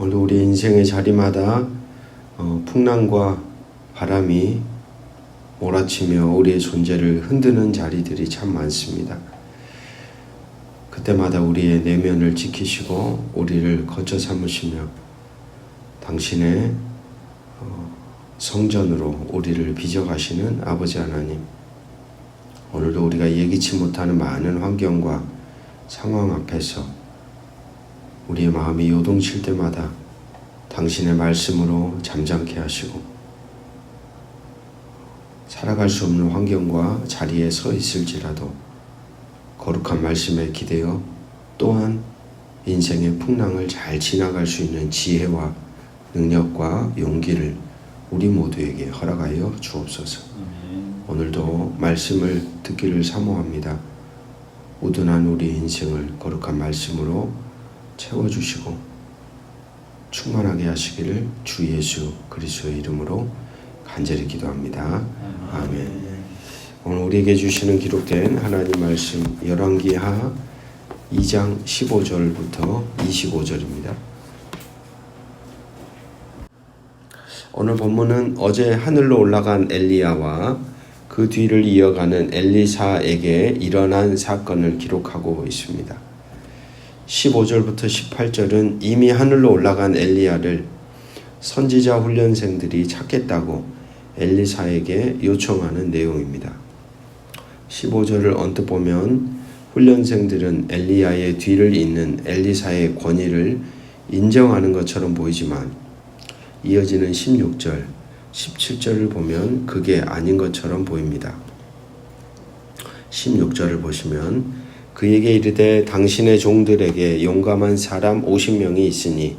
오늘 우리 인생의 자리마다 어, 풍랑과 바람이 몰아치며 우리의 존재를 흔드는 자리들이 참 많습니다. 그때마다 우리의 내면을 지키시고 우리를 거쳐 삼으시며 당신의 어, 성전으로 우리를 빚어가시는 아버지 하나님 오늘도 우리가 예기치 못하는 많은 환경과 상황 앞에서 우리의 마음이 요동칠 때마다 당신의 말씀으로 잠잠케 하시고 살아갈 수 없는 환경과 자리에 서 있을지라도 거룩한 말씀에 기대어 또한 인생의 풍랑을 잘 지나갈 수 있는 지혜와 능력과 용기를 우리 모두에게 허락하여 주옵소서. 오늘도 말씀을 듣기를 사모합니다. 우둔한 우리 인생을 거룩한 말씀으로 채워주시고 충만하게 하시기를 주 예수 그리스도의 이름으로 간절히 기도합니다. 아멘. 오늘 우리에게 주시는 기록된 하나님 말씀 열왕기하 2장 15절부터 25절입니다. 오늘 본문은 어제 하늘로 올라간 엘리야와 그 뒤를 이어가는 엘리사에게 일어난 사건을 기록하고 있습니다. 15절부터 18절은 이미 하늘로 올라간 엘리야를 선지자 훈련생들이 찾겠다고 엘리사에게 요청하는 내용입니다. 15절을 언뜻 보면 훈련생들은 엘리야의 뒤를 잇는 엘리사의 권위를 인정하는 것처럼 보이지만 이어지는 16절, 17절을 보면 그게 아닌 것처럼 보입니다. 16절을 보시면 그에게 이르되 당신의 종들에게 용감한 사람 50명이 있으니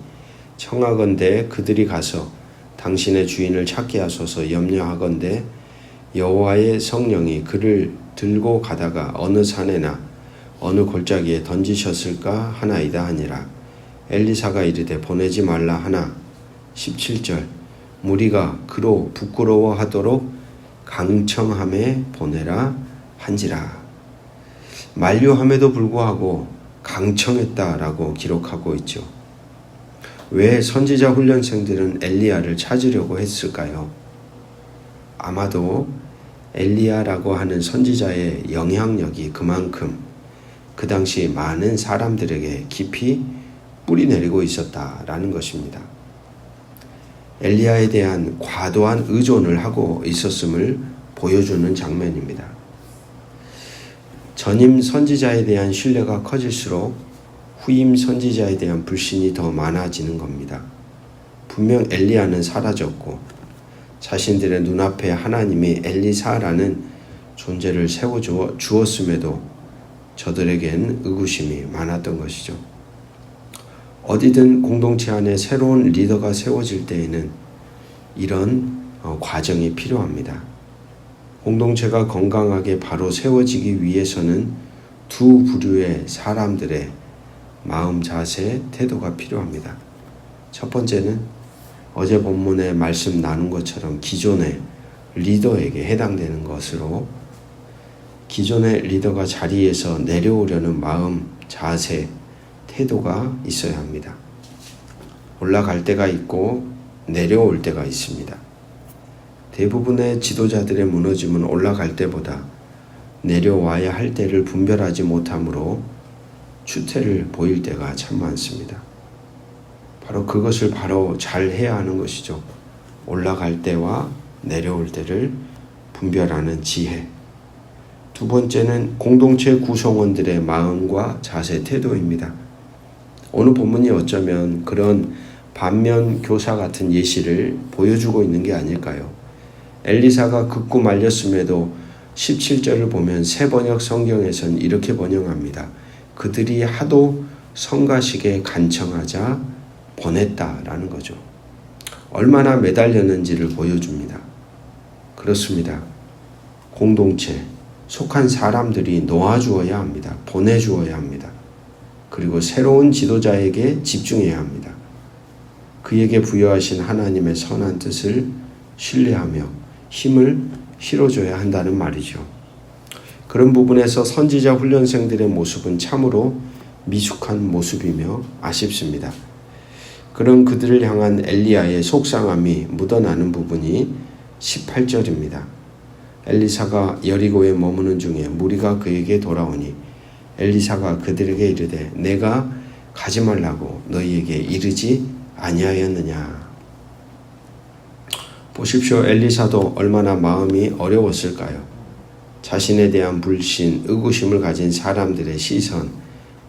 청하건대 그들이 가서 당신의 주인을 찾게 하소서 염려하건대 여호와의 성령이 그를 들고 가다가 어느 산에나 어느 골짜기에 던지셨을까 하나이다 하니라. 엘리사가 이르되 보내지 말라 하나. 17절. 무리가 그로 부끄러워하도록 강청함에 보내라 한지라 만류함에도 불구하고 강청했다라고 기록하고 있죠. 왜 선지자 훈련생들은 엘리야를 찾으려고 했을까요? 아마도 엘리야라고 하는 선지자의 영향력이 그만큼 그 당시 많은 사람들에게 깊이 뿌리 내리고 있었다라는 것입니다. 엘리야에 대한 과도한 의존을 하고 있었음을 보여주는 장면입니다. 전임 선지자에 대한 신뢰가 커질수록 후임 선지자에 대한 불신이 더 많아지는 겁니다. 분명 엘리야는 사라졌고 자신들의 눈앞에 하나님이 엘리사라는 존재를 세워 주었음에도 저들에겐 의구심이 많았던 것이죠. 어디든 공동체 안에 새로운 리더가 세워질 때에는 이런 어, 과정이 필요합니다. 공동체가 건강하게 바로 세워지기 위해서는 두 부류의 사람들의 마음 자세, 태도가 필요합니다. 첫 번째는 어제 본문에 말씀 나눈 것처럼 기존의 리더에게 해당되는 것으로 기존의 리더가 자리에서 내려오려는 마음, 자세, 태도가 있어야 합니다. 올라갈 때가 있고 내려올 때가 있습니다. 대부분의 지도자들의 무너짐은 올라갈 때보다 내려와야 할 때를 분별하지 못하므로 추태를 보일 때가 참 많습니다. 바로 그것을 바로 잘 해야 하는 것이죠. 올라갈 때와 내려올 때를 분별하는 지혜. 두 번째는 공동체 구성원들의 마음과 자세, 태도입니다. 오늘 본문이 어쩌면 그런 반면 교사 같은 예시를 보여주고 있는 게 아닐까요? 엘리사가 극구 말렸음에도 17절을 보면 새 번역 성경에선 이렇게 번역합니다. 그들이 하도 성가시게 간청하자 보냈다라는 거죠. 얼마나 매달렸는지를 보여줍니다. 그렇습니다. 공동체, 속한 사람들이 놓아주어야 합니다. 보내주어야 합니다. 그리고 새로운 지도자에게 집중해야 합니다. 그에게 부여하신 하나님의 선한 뜻을 신뢰하며 힘을 실어줘야 한다는 말이죠. 그런 부분에서 선지자 훈련생들의 모습은 참으로 미숙한 모습이며 아쉽습니다. 그런 그들을 향한 엘리야의 속상함이 묻어나는 부분이 18절입니다. 엘리사가 여리고에 머무는 중에 무리가 그에게 돌아오니 엘리사가 그들에게 이르되 내가 가지 말라고 너희에게 이르지 아니하였느냐. 보십시오. 엘리사도 얼마나 마음이 어려웠을까요? 자신에 대한 불신, 의구심을 가진 사람들의 시선,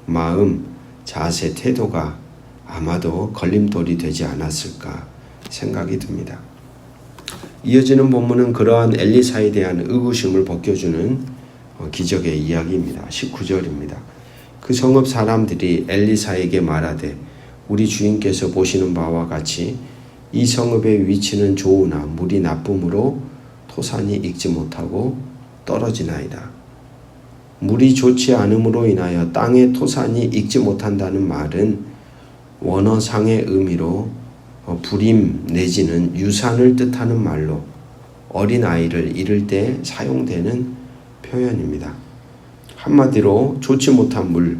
마음, 자세, 태도가 아마도 걸림돌이 되지 않았을까 생각이 듭니다. 이어지는 본문은 그러한 엘리사에 대한 의구심을 벗겨주는 어, 기적의 이야기입니다. 19절입니다. 그 성읍 사람들이 엘리사에게 말하되 우리 주인께서 보시는 바와 같이 이 성읍의 위치는 좋으나 물이 나쁨으로 토산이 익지 못하고 떨어지나이다. 물이 좋지 않음으로 인하여 땅의 토산이 익지 못한다는 말은 원어상의 의미로 어, 불임 내지는 유산을 뜻하는 말로 어린 아이를 잃을 때 사용되는 표현입니다. 한마디로 좋지 못한 물,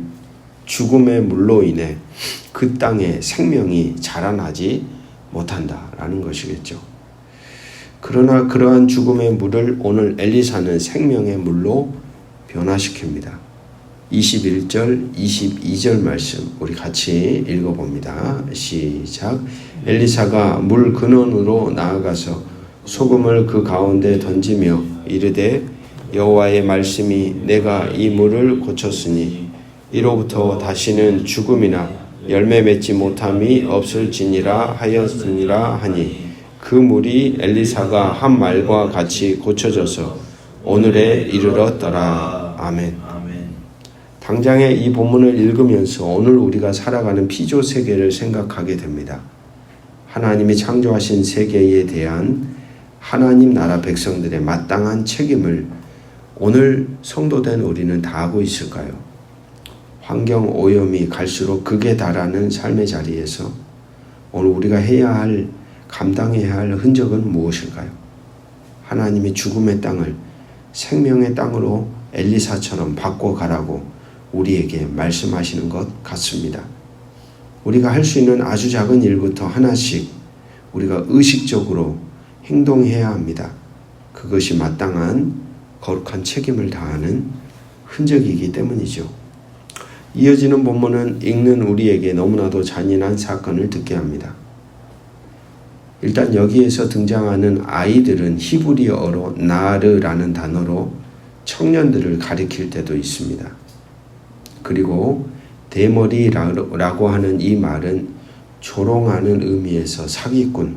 죽음의 물로 인해 그 땅에 생명이 자라나지 못한다라는 것이겠죠. 그러나 그러한 죽음의 물을 오늘 엘리사는 생명의 물로 변화시킵니다. 21절, 22절 말씀 우리 같이 읽어봅니다. 시작. 엘리사가 물 근원으로 나아가서 소금을 그 가운데 던지며 이르되 여호와의 말씀이 내가 이 물을 고쳤으니 이로부터 다시는 죽음이나 열매 맺지 못함이 없을지니라 하였으니라 하니 그 물이 엘리사가 한 말과 같이 고쳐져서 오늘에 이르렀더라. 아멘. 당장에 이 본문을 읽으면서 오늘 우리가 살아가는 피조 세계를 생각하게 됩니다. 하나님이 창조하신 세계에 대한 하나님 나라 백성들의 마땅한 책임을 오늘 성도된 우리는 다하고 있을까요? 환경 오염이 갈수록 극에 달하는 삶의 자리에서 오늘 우리가 해야 할 감당해야 할 흔적은 무엇일까요? 하나님이 죽음의 땅을 생명의 땅으로 엘리사처럼 바꿔가라고 우리에게 말씀하시는 것 같습니다. 우리가 할 수 있는 아주 작은 일부터 하나씩 우리가 의식적으로 행동해야 합니다. 그것이 마땅한 거룩한 책임을 다하는 흔적이기 때문이죠. 이어지는 본문은 읽는 우리에게 너무나도 잔인한 사건을 듣게 합니다. 일단 여기에서 등장하는 아이들은 히브리어로 나르라는 단어로 청년들을 가리킬 때도 있습니다. 그리고 대머리라고 하는 이 말은 조롱하는 의미에서 사기꾼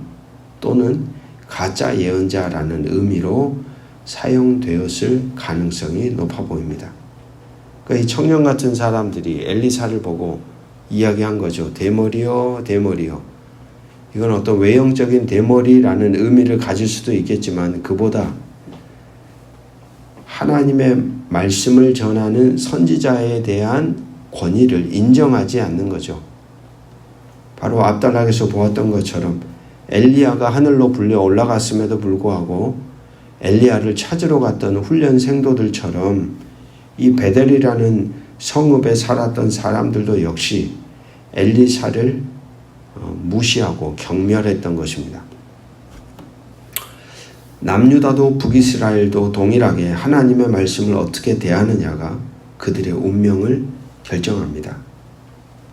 또는 가짜 예언자라는 의미로 사용되었을 가능성이 높아 보입니다. 그러니까 이 청년 같은 사람들이 엘리사를 보고 이야기한 거죠. 대머리요, 대머리요. 이건 어떤 외형적인 대머리라는 의미를 가질 수도 있겠지만 그보다 하나님의 말씀을 전하는 선지자에 대한 권위를 인정하지 않는 거죠. 바로 앞단락에서 보았던 것처럼 엘리야가 하늘로 불려 올라갔음에도 불구하고 엘리야를 찾으러 갔던 훈련 생도들처럼 이 베델이라는 성읍에 살았던 사람들도 역시 엘리사를 어, 무시하고 경멸했던 것입니다. 남유다도 북이스라엘도 동일하게 하나님의 말씀을 어떻게 대하느냐가 그들의 운명을 결정합니다.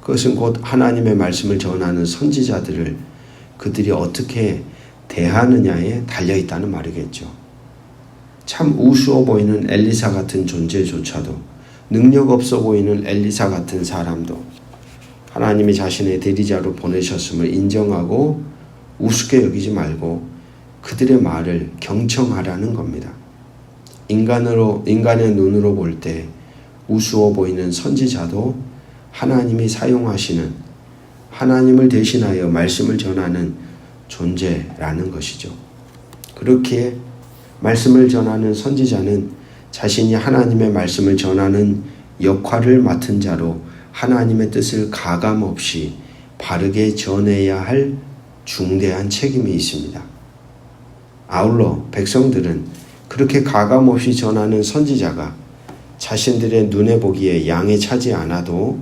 그것은 곧 하나님의 말씀을 전하는 선지자들을 그들이 어떻게 대하느냐에 달려 있다는 말이겠죠. 참 우스워 보이는 엘리사 같은 존재조차도 능력 없어 보이는 엘리사 같은 사람도 하나님이 자신의 대리자로 보내셨음을 인정하고 우습게 여기지 말고 그들의 말을 경청하라는 겁니다. 인간으로 인간의 눈으로 볼 때 우스워 보이는 선지자도 하나님이 사용하시는 하나님을 대신하여 말씀을 전하는 존재라는 것이죠. 그렇게 말씀을 전하는 선지자는 자신이 하나님의 말씀을 전하는 역할을 맡은 자로 하나님의 뜻을 가감 없이 바르게 전해야 할 중대한 책임이 있습니다. 아울러 백성들은 그렇게 가감 없이 전하는 선지자가 자신들의 눈에 보기에 양에 차지 않아도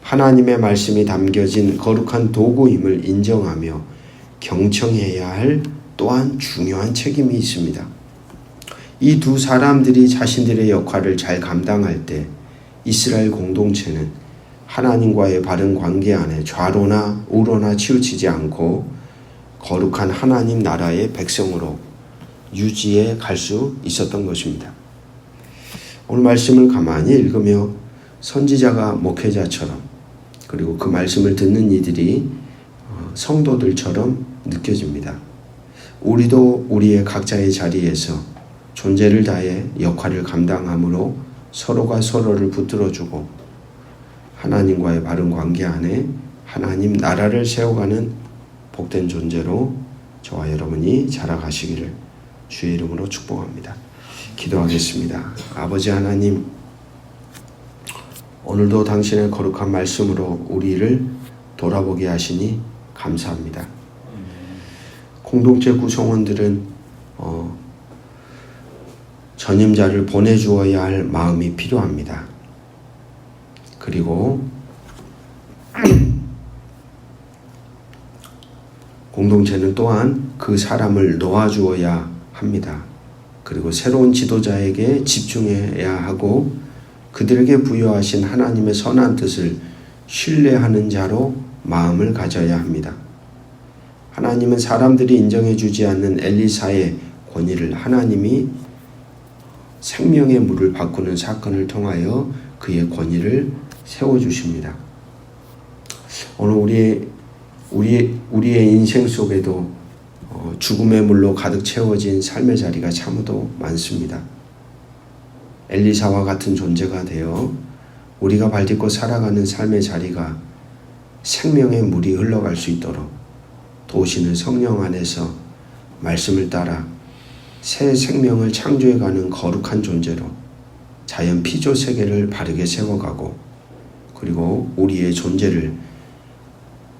하나님의 말씀이 담겨진 거룩한 도구임을 인정하며 경청해야 할 또한 중요한 책임이 있습니다. 이 두 사람들이 자신들의 역할을 잘 감당할 때 이스라엘 공동체는 하나님과의 바른 관계 안에 좌로나 우로나 치우치지 않고 거룩한 하나님 나라의 백성으로 유지해 갈 수 있었던 것입니다. 오늘 말씀을 가만히 읽으며 선지자가 목회자처럼 그리고 그 말씀을 듣는 이들이 어, 성도들처럼 느껴집니다. 우리도 우리의 각자의 자리에서 존재를 다해 역할을 감당함으로 서로가 서로를 붙들어주고 하나님과의 바른 관계 안에 하나님 나라를 세워가는 복된 존재로 저와 여러분이 자라가시기를 주의 이름으로 축복합니다. 기도하겠습니다. 아버지 하나님, 오늘도 당신의 거룩한 말씀으로 우리를 돌아보게 하시니 감사합니다. 공동체 구성원들은 어, 전임자를 보내주어야 할 마음이 필요합니다. 그리고 공동체는 또한 그 사람을 놓아주어야 합니다. 그리고 새로운 지도자에게 집중해야 하고 그들에게 부여하신 하나님의 선한 뜻을 신뢰하는 자로 마음을 가져야 합니다. 하나님은 사람들이 인정해 주지 않는 엘리사의 권위를 하나님이 생명의 물을 바꾸는 사건을 통하여 그의 권위를 세워 주십니다. 오늘 우리의 우리 우리의 인생 속에도 어, 죽음의 물로 가득 채워진 삶의 자리가 참으도 많습니다. 엘리사와 같은 존재가 되어 우리가 발딛고 살아가는 삶의 자리가 생명의 물이 흘러갈 수 있도록 도시는 성령 안에서 말씀을 따라 새 생명을 창조해가는 거룩한 존재로 자연 피조 세계를 바르게 세워가고 그리고 우리의 존재를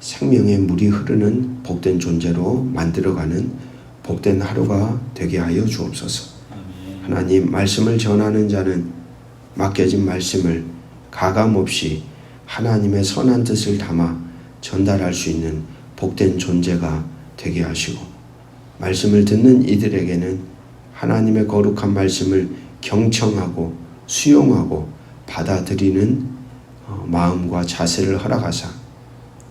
생명의 물이 흐르는 복된 존재로 만들어가는 복된 하루가 되게 하여 주옵소서. 하나님 말씀을 전하는 자는 맡겨진 말씀을 가감 없이 하나님의 선한 뜻을 담아 전달할 수 있는 복된 존재가 되게 하시고 말씀을 듣는 이들에게는 하나님의 거룩한 말씀을 경청하고 수용하고 받아들이는 어, 마음과 자세를 허락하사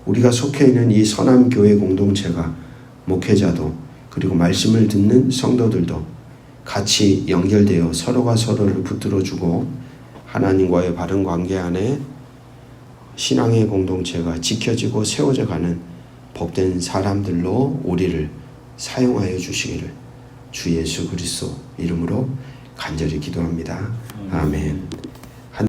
우리가 속해 있는 이 선한 교회 공동체가 목회자도 그리고 말씀을 듣는 성도들도 같이 연결되어 서로가 서로를 붙들어 주고 하나님과의 바른 관계 안에 신앙의 공동체가 지켜지고 세워져 가는 복된 사람들로 우리를 사용하여 주시기를 주 예수 그리스도 이름으로 간절히 기도합니다. 아멘.